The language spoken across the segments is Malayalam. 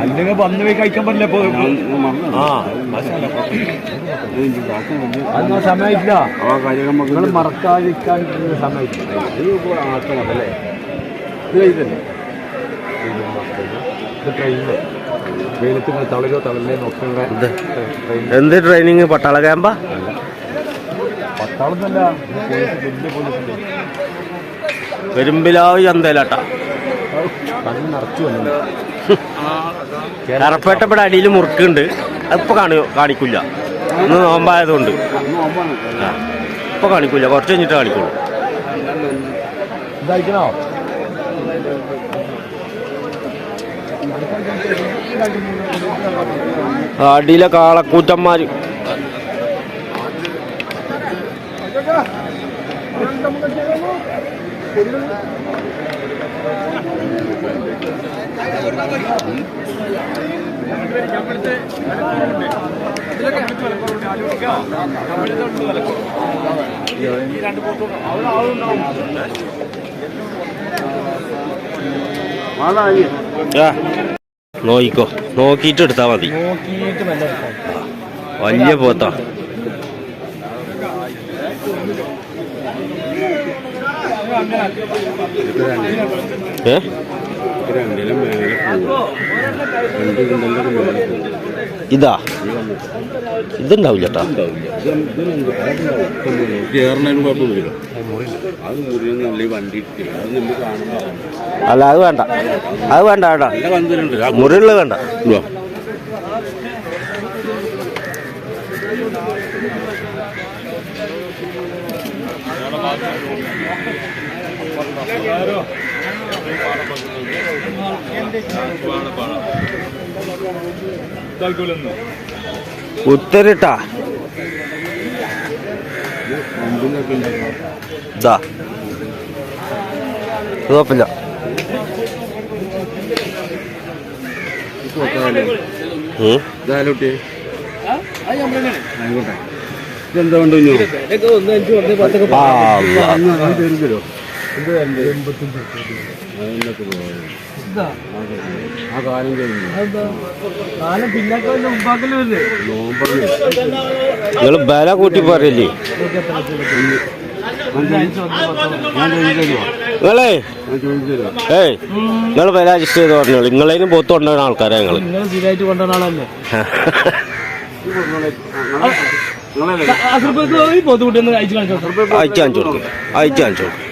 അല്ലെങ്കിൽ വന്ന് പോയി കഴിക്കാൻ പറ്റില്ല ഇപ്പൊ ആ അതൊന്നും സമയമില്ല നിങ്ങൾ മറക്കാതിരിക്കാൻ സമയമില്ല ഇത് എന്ത് ട്രെയിനിങ് പട്ടാള ക്യാമ്പാ പോലീസിന്റെ പെരുമ്പിലാവ് ചന്തയിലാട്ടാ. കറപ്പേട്ടപ്പടെ അടിയിൽ മുറുക്കുണ്ട്. അതിപ്പോ കാണി കാണിക്കില്ല ഇന്ന് നോമ്പായതുകൊണ്ട്. ഇപ്പൊ കാണിക്കില്ല കുറച്ച് കഴിഞ്ഞിട്ട് കാണിക്കുള്ളൂ. അടിയിലെ ആ, നോക്കിയിട്ട് എടുത്താ മതി. നോക്കിയിട്ട് നല്ല വലിയ പോത്താ. വണ്ടി ഇതുണ്ടാവില്ല അല്ല അത് വേണ്ട. അത് വേണ്ട വേണ്ട. മുറിയുള്ളത് വേണ്ട. ഉത്തരിട്ടാ. ഇതാ കുഴപ്പമില്ല. ഇതെന്താ കൊണ്ട് ആ, കാലം കഴിഞ്ഞു നിങ്ങൾ ബല കൂട്ടി പറയല്ലേ നിങ്ങളേ നിങ്ങളെ ഏയ് നിങ്ങൾ ബല അഡ്ജസ്റ്റ് ചെയ്ത് പറഞ്ഞോളൂ നിങ്ങളതിനും പോത്ത് കൊണ്ടുവരുന്ന ആൾക്കാരാ നിങ്ങൾ നിങ്ങൾ അയച്ചു കാണിച്ചോ അയച്ചു കാണിച്ചു കൊടുക്കും അയച്ചു കാണിച്ചു കൊടുക്കും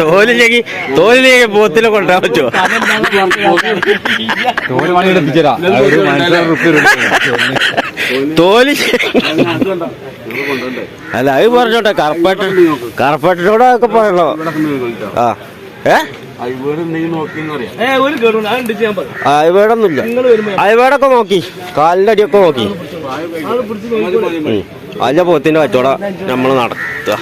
തോലിലേക്ക് തോലിലേക്ക് പോത്തിനെ കൊണ്ടാ പറ്റുമോ തോൽ പണി അല്ല അത് പറഞ്ഞോട്ടെ കർപ്പറ്റ കർപ്പറ്റോടെ ഒക്കെ പറയണോ ആ ഏ? അയവേടൊന്നുമില്ല അയവേടൊക്കെ നോക്കി. കാലിന്റെ അടിയൊക്കെ നോക്കി. അതിന്റെ പോത്തിന്റെ കച്ചവടം നമ്മൾ നടത്തുക.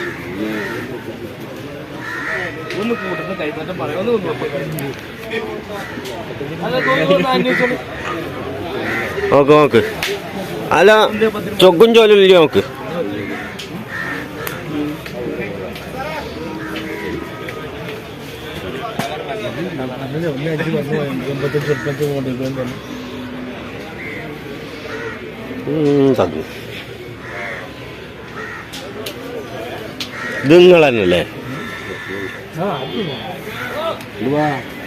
നോക്ക് നോക്ക്. അല്ല ചൊക്കും ചോലും അന്വേഷിച്ചു നോക്ക്. നോക്ക് അല്ല ചൊക്കും ചോലില്ല നോക്ക് എൺപത്തഞ്ച് ഉറുപ്പക്ക് തന്നെ. ഇത് നിങ്ങൾ തന്നെയല്ലേ?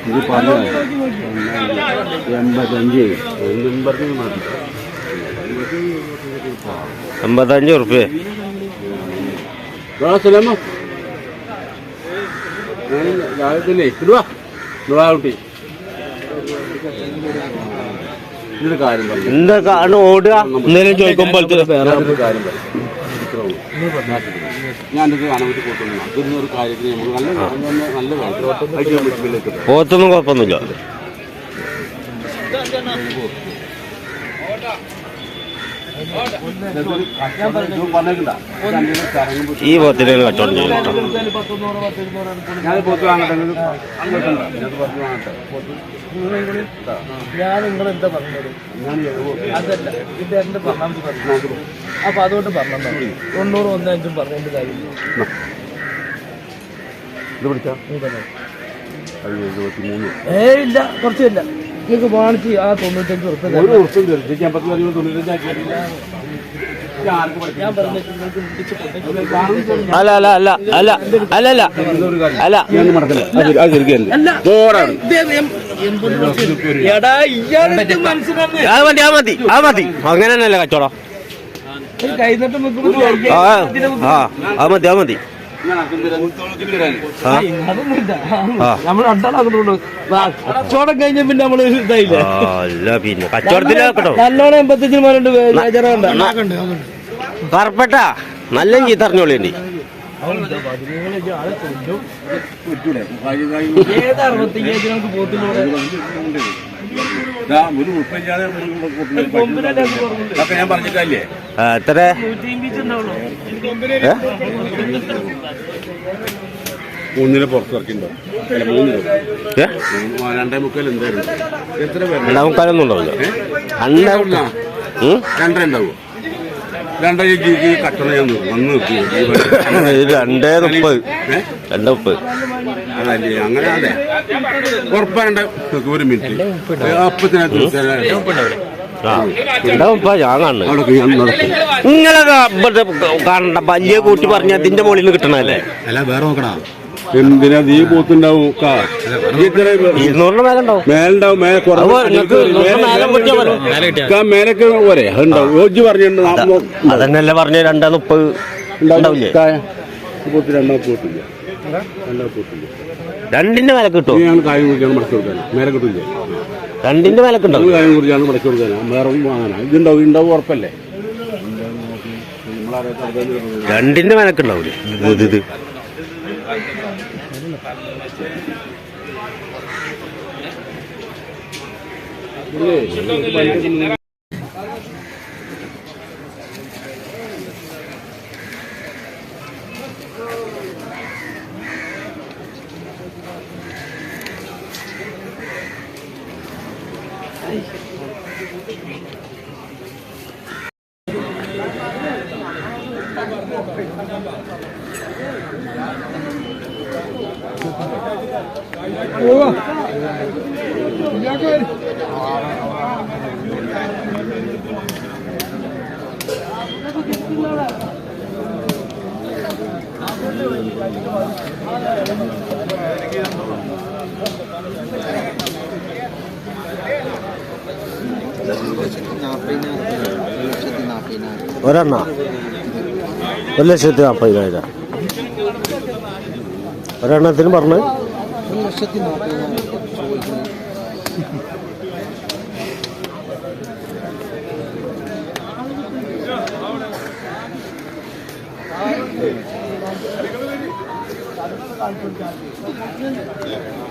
ഇത് പറഞ്ഞു. എൺപത്തഞ്ച്. എൺപത്തി എൺപത്തഞ്ച് ഉറുപ്പ്യ. സലാമോ രാവിലെ ഇടുവാ ഇടുവാ കുട്ടി ഇതൊരു കാര്യം പറഞ്ഞു എന്താ കാരണം ഓടുക? എന്തെങ്കിലും ചോദിക്കുമ്പോൾ കാര്യം കൂട്ടുന്നു ഇതൊന്നും ഒരു കാര്യത്തിന് നമുക്ക് നല്ല നല്ല- പോത്തൊന്നും കുഴപ്പമൊന്നുമില്ല. ഈ പോത്തിന് കച്ചവടം ചെയ്യും കേട്ടോ. ഞാൻ പോത്ത് വാങ്ങട്ടെ ഞാൻ നിങ്ങൾ എന്താ പറഞ്ഞത്? അതല്ല ഇത് എന്റെ പറഞ്ഞാൽ പറഞ്ഞു അപ്പൊ അതുകൊണ്ട് പറഞ്ഞു തൊണ്ണൂറ് ഒന്നഞ്ചും പറഞ്ഞതിന്റെ ഏ ഇല്ല കുറച്ചില്ല നിങ്ങൾക്ക് വാണിച്ച് ആ തൊണ്ണൂറ്റഞ്ച് ഉറുപ്പ് ഒരു ഉറപ്പും തരും അമ്പത്തി അല്ല അല്ല അല്ല അല്ല അല്ല അല്ല അല്ല മതി മതി അത് മതി. അങ്ങനെ തന്നെയല്ലേ കച്ചവടം ആ ആ അത് മതി അത് മതി. കച്ചവടം കഴിഞ്ഞ പിന്നെ നമ്മൾ ഇതായില്ലേ? അല്ല പിന്നെ കച്ചവടത്തിലാക്കട്ടോ നല്ലോണം എൺപത്തഞ്ചിന് കറപ്പട്ട നല്ല ചീത്തറിഞ്ഞോളി ഏത് നമുക്ക് പോത്തിലൂടെ ഞാൻ പറഞ്ഞിട്ടല്ലേ? എത്ര? മൂന്നിനെ പുറത്തിറക്കിണ്ടോ? രണ്ടേ മുക്കാൽ എന്തായിരുന്നു? എത്ര പേര്? രണ്ടാം മുക്കാലൊന്നും ഉണ്ടാവില്ല. ഉണ്ടാവോ കട്ടണം ഞാൻ വന്ന് മുപ്പത്. രണ്ടേ മുപ്പത്. അതല്ലേ അങ്ങനെ അതെ. ഉറപ്പാണ്ട് ഒരു മിനിറ്റ്. അപ്പത്തിനകത്ത് മുപ്പത് ഞാൻ കാണുന്നത്. അവിടെ ഞാൻ നടക്കും. നിങ്ങളൊക്കെ ഇവിടുത്തെ കാണണ്ട വലിയ കൂട്ടി പറഞ്ഞ അതിന്റെ മുകളിൽ നിന്ന് കിട്ടണല്ലേ അല്ല വേറെ നോക്കണ എന്തിനാ നീ പോത്തുണ്ടാവും? ഇരുന്നൂറിന് മേലെ ഉണ്ടാവും. മേലുണ്ടാവും മേലൊക്കെ പോരെ. അതുണ്ടാവും പറഞ്ഞിട്ടുണ്ട്. അതന്നെയല്ലേ പറഞ്ഞ രണ്ടേ മുപ്പത് ഉണ്ടാവില്ലേ. പോത്ത് രണ്ടാ പോത്തില്ല രണ്ടാ പോത്തില്ല രണ്ടിന്റെ മേലെ കിട്ടും കാര്യം മേലെ കിട്ടില്ല? രണ്ടിന്റെ കാര്യം കുറിച്ചാണ് മടക്കി കൊടുക്കാൻ വേറെ ഒന്നും വാങ്ങാനാ. ഇതുണ്ടാവും ഉണ്ടാവും ഉറപ്പല്ലേ? രണ്ടിന്റെ മേലക്ക് ഉണ്ടാവൂലേ ഇത്. Ủa Nhớ quên Thank you. ഒരെണ്ണ? ഒരു ലക്ഷത്തി നാൽപ്പതിനായിരം ഒരെണ്ണത്തിന് പറഞ്ഞ്? വേണപ്പോ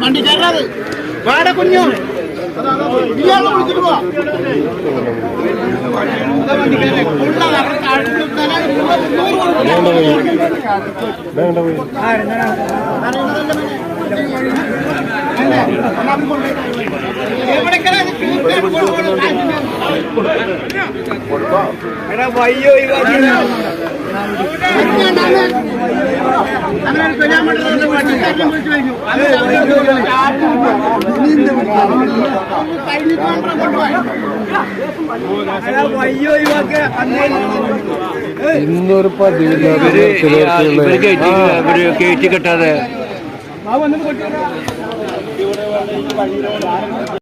വണ്ടിക്കാരത് വാട കുഞ്ഞോ ഇയാളെ വിളിച്ചിട്ട് പോവാ ഇന്നൊരു പതിവില്ലാതെ കയറ്റി കെട്ടാതെ. 一百一十多两个人